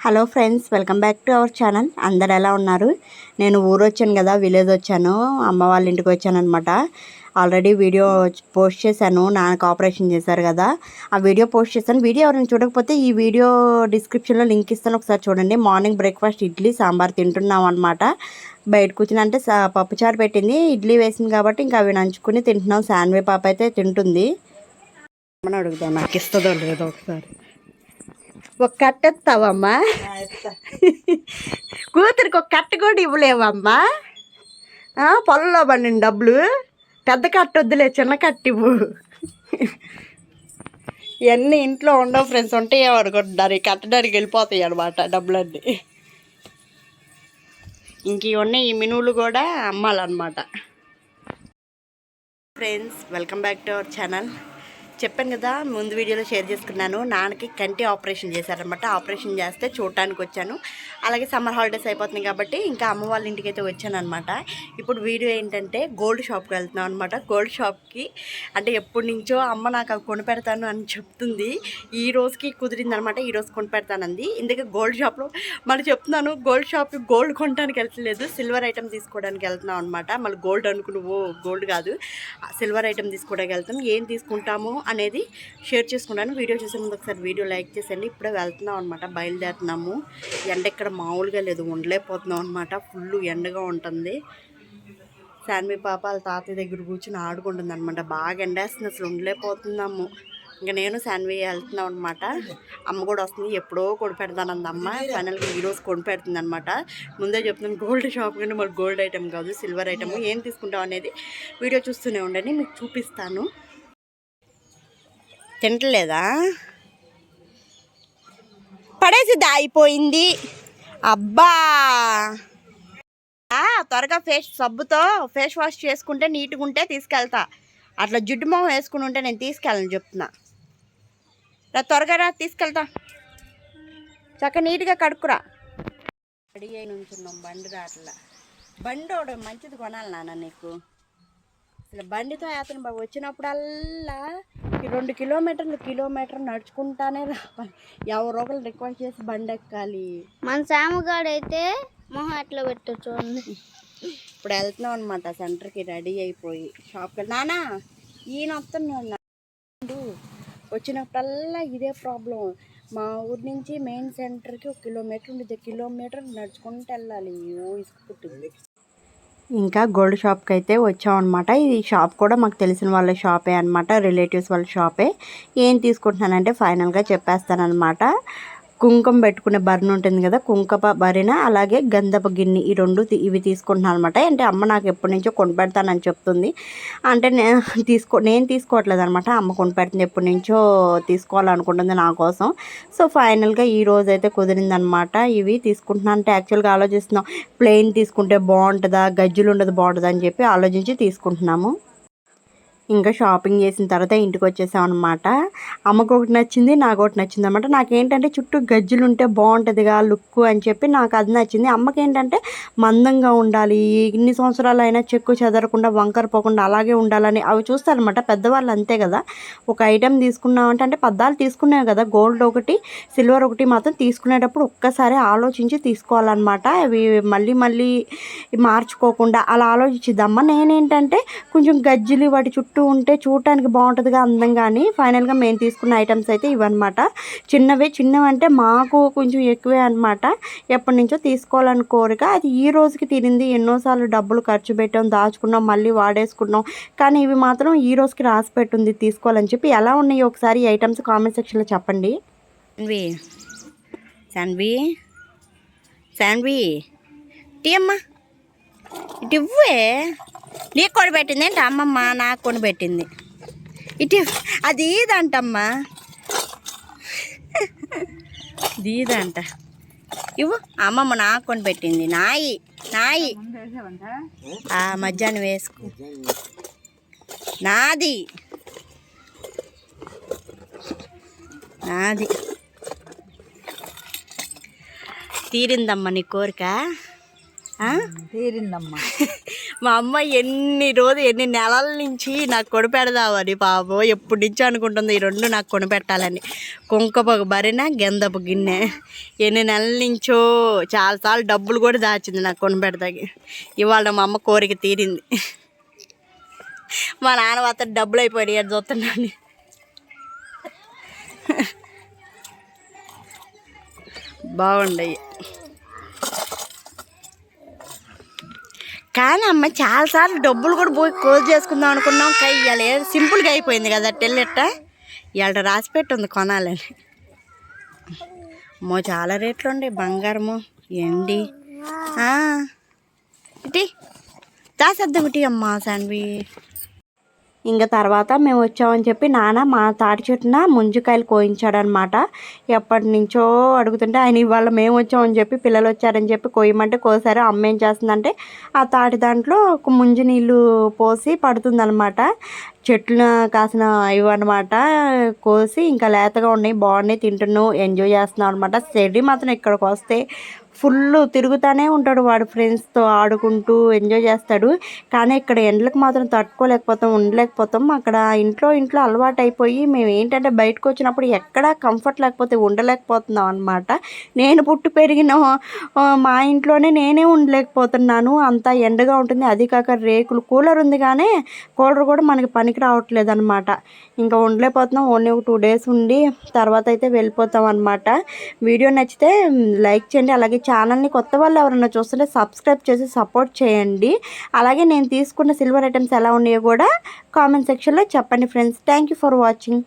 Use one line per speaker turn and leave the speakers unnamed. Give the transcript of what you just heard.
Hello friends welcome back to our channel. అందరు ఎలా ఉన్నారు? నేను ఊరు వచ్చాను కదా విలేజ్ వచ్చాను. అమ్మ వాళ్ళ ఇంటికి వచ్చాను అనమాట ఆల్రెడీ వీడియో పోస్ట్ చేశాను. నాకు ఆపరేషన్ చేశారు కదా. ఆ వీడియో పోస్ట్ చేశాను. వీడియో ఎవరైనా చూడకపోతే ఈ వీడియో డిస్క్రిప్షన్లో లింక్ ఇస్తాను. ఒకసారి చూడండి. మార్నింగ్ బ్రేక్ఫాస్ట్ ఇడ్లీ సాంబార్ తింటున్నాం అనమాట బయట కూర్చుని అంటే సా- పప్పుచారు పెట్టింది. ఇడ్లీ వేసింది కాబట్టి ఇంకా అవి నంచుకుని తింటున్నాం. శాన్వే పాప అయితే తింటుంది. అమ్మని అడుగుదాం. నాకు ఇస్తుందో లేదో ఒకసారి. ఒక కట్ట ఎత్తావమ్మా? కూతురికి ఒక కట్ట కూడా ఇవ్వలేవమ్మా? పొలంలో పండిన డబ్బులు. పెద్ద కట్ట వద్దులే చిన్న కట్ట ఇవ్వు. ఇవన్నీ ఇంట్లో ఉండవు ఫ్రెండ్స్ ఉంటే అనుకుంటున్నారు ఈ కట్టడానికి వెళ్ళిపోతాయి అనమాట డబ్బులన్నీ. ఇంక ఇవన్నీ ఈ మినువులు కూడా అమ్మాలన్నమాట. Friends welcome back to our channel చెప్పాను కదా ముందు వీడియోలో షేర్ చేసుకున్నాను. నాన్నకి కంటి ఆపరేషన్ చేశారనమాట ఆపరేషన్ చేస్తే చూడటానికి వచ్చాను. అలాగే సమ్మర్ హాలిడేస్ అయిపోతుంది కాబట్టి ఇంకా అమ్మ వాళ్ళ ఇంటికి అయితే వచ్చానమాట ఇప్పుడు వీడియో ఏంటంటే గోల్డ్ షాప్కి వెళ్తున్నాం అనమాట గోల్డ్ షాప్కి అంటే ఎప్పటి నుంచో అమ్మ నాకు అవి కొనిపెడతాను అని చెప్తుంది. ఈ రోజుకి కుదిరింది అనమాట ఈ రోజు కొనిపెడతానంది. ఇందుకే గోల్డ్ షాప్లో మళ్ళీ చెప్తున్నాను. గోల్డ్ షాప్కి గోల్డ్ కొనడానికి వెళ్తలేదు సిల్వర్ ఐటమ్ తీసుకోవడానికి వెళ్తున్నాం అనమాట మళ్ళీ గోల్డ్ అనుకున్నావు. గోల్డ్ కాదు. సిల్వర్ ఐటమ్ తీసుకోవడానికి వెళ్తాం ఏం తీసుకుంటాము? అనేది షేర్ చేసుకుంటాను. వీడియో చూసే ముందు ఒకసారి వీడియో లైక్ చేసేయండి. ఇప్పుడే వెళ్తున్నాం అనమాట బయలుదేరుతున్నాము. ఎండ ఇక్కడ మామూలుగా లేదు ఉండలేకపోతున్నాం అనమాట ఫుల్ ఎండగా ఉంటుంది. శాన్వి పాప వాళ్ళ తాతయ్య దగ్గర కూర్చుని ఆడుకుంటుంది అనమాట బాగా ఎండేస్తుంది అసలు ఉండలేకపోతున్నాము. ఇంకా నేను శాన్వి వెళ్తున్నాం అనమాట అమ్మ కూడా వస్తుంది ఎప్పుడో కొని పెడతానంది అమ్మ. ఫైనల్గా ఈరోజు కొని పెడుతుంది అనమాట ముందే చెప్తున్నాను గోల్డ్ షాప్ కంటే మరి గోల్డ్ ఐటెం కాదు సిల్వర్ ఐటమ్ ఏం తీసుకుంటాం అనేది వీడియో చూస్తూనే ఉండండి మీకు చూపిస్తాను. తింటలేదా? పడేసిద్దా అయిపోయింది అబ్బా! త్వరగా ఫేస్ సబ్బుతో ఫేస్ వాష్ చేసుకుంటే నీట్గా ఉంటే తీసుకెళ్తా. అట్లా జిడ్డు మొహం వేసుకుని ఉంటే నేను తీసుకెళ్ళను చెప్తున్నా. రా త్వరగా రా తీసుకెళ్తా. చక్క నీట్గా కడుక్కురా. రెడీ అయి నుంచున్నాం బండి రాట్లా బండి ఒకటి మంచిది కొనాలి నాన్న నీకు. అసలు బండితో అతను బాబు వచ్చినప్పుడల్లా ఈ రెండు కిలోమీటర్లు కిలోమీటర్ నడుచుకుంటానే రావాలి. ఎవరో ఒకరు రిక్వెస్ట్ చేసి బండి ఎక్కాలి.
మన సామగాడు అయితే మొహం ఎట్లా పెట్టు చూడండి
ఇప్పుడు వెళ్తున్నాం అనమాట సెంటర్కి రెడీ అయిపోయి షాప్కి నానా ఈయన వస్తున్నాడు వచ్చినప్పుడల్లా ఇదే ప్రాబ్లం మా ఊరి నుంచి మెయిన్ సెంటర్కి ఒక కిలోమీటర్ ఉండేది కిలోమీటర్ నడుచుకుంటూ వెళ్ళాలి. ఓ ఇసుకుతుంది ఇంకా గోల్డ్ షాప్కి అయితే వచ్చామన్నమాట. ఈ షాప్ కూడా మాకు తెలిసిన వాళ్ళ షాపే అనమాట రిలేటివ్స్ వాళ్ళ షాపే. ఏం తీసుకుంటున్నానంటే ఫైనల్గా చెప్పేస్తానమాట కుంకుమ పెట్టుకునే బరిన ఉంటుంది కదా కుంకప బరిన అలాగే గంధపు గిన్నె ఈ రెండు ఇవి తీసుకుంటున్నాను అనమాట అంటే అమ్మ నాకు ఎప్పటి నుంచో కొనిపెడతానని చెప్తుంది. అంటే నేను తీసుకో నేను తీసుకోవట్లేదు అనమాట అమ్మ కొనిపెడుతుంది ఎప్పటి నుంచో తీసుకోవాలనుకుంటుంది నా కోసం. సో ఫైనల్గా ఈ రోజు అయితే కుదిరిందనమాట ఇవి తీసుకుంటున్నాను అంటే యాక్చువల్గా ఆలోచిస్తున్నాం. ప్లెయిన్ తీసుకుంటే బాగుంటుందా? గజ్జులు ఉండదు బాగుంటుందా అని చెప్పి ఆలోచించి తీసుకుంటున్నాము. ఇంకా షాపింగ్ చేసిన తర్వాత ఇంటికి వచ్చేసాం అనమాట అమ్మకు ఒకటి నచ్చింది నాకు ఒకటి నచ్చింది అనమాట నాకేంటంటే చుట్టూ గజ్జులు ఉంటే బాగుంటుందిగా లుక్ అని చెప్పి నాకు అది నచ్చింది. అమ్మకి ఏంటంటే మందంగా ఉండాలి ఇన్ని సంవత్సరాలు అయినా చెక్కు చెదరకుండా వంకర పోకుండా అలాగే ఉండాలని అవి చూస్తారనమాట పెద్దవాళ్ళు అంతే కదా. ఒక ఐటెం తీసుకున్నామంటే అంటే పద్దాలు తీసుకున్నాం కదా. గోల్డ్ ఒకటి సిల్వర్ ఒకటి మాత్రం తీసుకునేటప్పుడు ఒక్కసారి ఆలోచించి తీసుకోవాలన్నమాట. అవి మళ్ళీ మళ్ళీ మార్చుకోకుండా అలా ఆలోచించిద్దామా నేనేంటంటే కొంచెం గజ్జులు వాటి చుట్టూ ఉంటే చూడటానికి బాగుంటుందిగా అందంగా అని ఫైనల్గా మేము తీసుకున్న ఐటమ్స్ అయితే ఇవన్నమాట. చిన్నవే చిన్నవి అంటే మాకు కొంచెం ఎక్కువే అనమాట ఎప్పటి నుంచో తీసుకోవాలని కోరిక. అది ఈ రోజుకి తినింది ఎన్నోసార్లు డబ్బులు ఖర్చు పెట్టాం దాచుకున్నాం మళ్ళీ వాడేసుకున్నాం. కానీ ఇవి మాత్రం ఈ రోజుకి రాసి పెట్టుంది తీసుకోవాలని చెప్పి. ఎలా ఉన్నాయి ఒకసారి ఈ ఐటమ్స్ కామెంట్ సెక్షన్లో చెప్పండి. శాన్వి శాన్వి శాన్వి టీ అమ్మా. ఇటు ఇవ్వే. నీకు కొని పెట్టింది ఏంటి? అమ్మమ్మ నాకు కొని పెట్టింది. ఇటు. అది ఈదంటమ్మా దీదంట ఇవ్వు. అమ్మమ్మ నాకు కొని పెట్టింది. నాయి నాయి. ఆ మధ్యాహ్నం వేసుకో. నాది. నాది. తీరిందమ్మా నీ కోరిక?
తీరిందమ్మా.
మా అమ్మ ఎన్ని రోజు ఎన్ని నెలల నుంచి నాకు కొనిపెడదామని పాపం. ఎప్పటి నుంచి అనుకుంటుంది ఈ రెండు నాకు కొనిపెట్టాలని కుంకపొగ బరిన గెందపు గిన్నె. ఎన్ని నెలల నుంచో చాలాసార్లు డబ్బులు కూడా దాచింది నాకు కొనిపెడతాకి ఇవాళ మా అమ్మ కోరిక తీరింది. మా నాన్న అతను డబ్బులు అయిపోయాయి అది చూస్తున్నాను. బాగుండయి. కానీ అమ్మ చాలాసార్లు డబ్బులు కూడా పోయి క్లోజ్ చేసుకుందాం అనుకున్నాం. కై ఇవాళ సింపుల్గా అయిపోయింది కదా టెల్లెట్ట ఇవాళ రాసి పెట్టుంది కొనాలని. అమ్మో చాలా రేట్లు ఉండే బంగారము ఎండి ఇటీ దాసేద్దాం ఇటీ అమ్మా శాండ్వి ఇంకా తర్వాత మేము వచ్చామని చెప్పి నాన్న మా తాటి చెట్టున ముంజకాయలు కోయించాడనమాట. ఎప్పటి నుంచో అడుగుతుంటే ఆయన ఇవాళ మేము వచ్చామని చెప్పి పిల్లలు వచ్చారని చెప్పి కోయమంటే కోసారు. అమ్మ ఏం చేస్తుందంటే ఆ తాటి దాంట్లో ఒక ముంజు నీళ్ళు పోసి పడుతుందనమాట. చెట్లు కాసిన ఇవన్నమాట కోసి ఇంకా లేతగా ఉన్నాయి బాగున్నాయి తింటున్నావు ఎంజాయ్ చేస్తున్నావు అనమాట సెడీ మాత్రం ఇక్కడికి వస్తే ఫుల్ తిరుగుతూనే ఉంటాడు వాడు ఫ్రెండ్స్తో ఆడుకుంటూ ఎంజాయ్ చేస్తాడు. కానీ ఇక్కడ ఎండలకు మాత్రం తట్టుకోలేకపోతాం ఉండలేకపోతాం. అక్కడ ఇంట్లో ఇంట్లో అలవాటు అయిపోయి మేము ఏంటంటే బయటకు వచ్చినప్పుడు ఎక్కడా కంఫర్ట్ లేకపోతే ఉండలేకపోతున్నాం అనమాట నేను పుట్టి పెరిగిన మా ఇంట్లోనే నేనే ఉండలేకపోతున్నాను. అంత ఎండగా ఉంటుంది. అది కాక రేకులు కూలర్ ఉంది కానీ కూలర్ కూడా మనకి పనికి రావట్లేదు అనమాట ఇంకా ఉండలేకపోతున్నాం. ఓన్లీ ఒక టూ డేస్ ఉండి తర్వాత అయితే వెళ్ళిపోతాం అనమాట వీడియో నచ్చితే లైక్ చేయండి. అలాగే ఛానల్ని కొత్త వాళ్ళు ఎవరైనా చూస్తుంటే సబ్స్క్రైబ్ చేసి సపోర్ట్ చేయండి. అలాగే నేను తీసుకున్న సిల్వర్ ఐటమ్స్ ఎలా ఉన్నాయో కూడా కామెంట్ సెక్షన్లో చెప్పండి friends. Thank you for watching.